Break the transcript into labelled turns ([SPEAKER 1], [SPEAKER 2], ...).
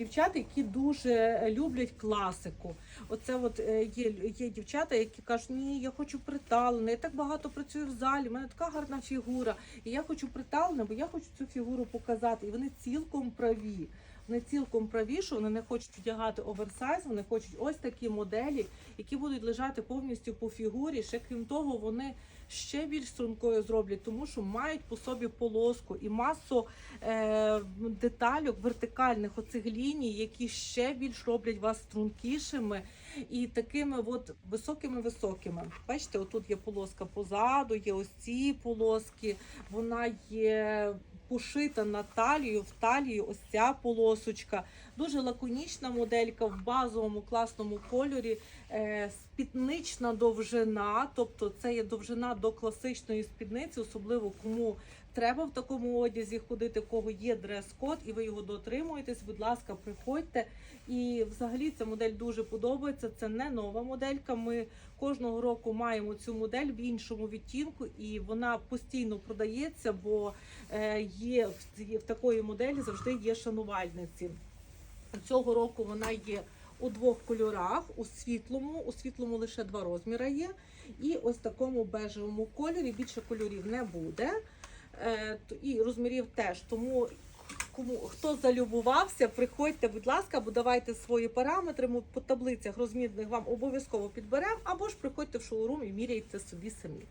[SPEAKER 1] Дівчата, які дуже люблять класику. Оце от е, є, є дівчата, які кажуть, ні, я хочу приталене, я так багато працюю в залі, в мене така гарна фігура, і я хочу приталене, бо я хочу цю фігуру показати. І вони цілком праві. Вони цілком праві, що вони не хочуть вдягати оверсайз, вони хочуть ось такі моделі, які будуть лежати повністю по фігурі. Ще крім того, вони ще більш стрункою зроблять, тому що мають по собі полоску і масу е, детальок вертикальних оцих ліній, які ще більш роблять вас стрункішими і такими от високими-високими. Бачите, отут є полоска позаду, є ось ці полоски, вона є. Пошита на талію, в талію ось ця полосочка. Дуже лаконічна моделька в базовому класному кольорі. Е, спіднична довжина, тобто це є довжина до класичної спідниці, особливо кому треба в такому одязі ходити, в кого є дрес-код, і ви його дотримуєтесь. Будь ласка, приходьте. І взагалі ця модель дуже подобається. Це не нова моделька. Ми кожного року маємо цю модель в іншому відтінку, і вона постійно продається, бо е, є в, такої моделі завжди є шанувальниці. Цього року вона є у двох кольорах: у світлому, у світлому лише два розміри є, і ось такому бежевому кольорі. Більше кольорів не буде. Е, і розмірів теж. Тому кому хто залюбувався, приходьте, будь ласка, бо давайте свої параметри. Ми по таблицях розмірних вам обов'язково підберемо, або ж приходьте в шоурум і міряйте собі самі.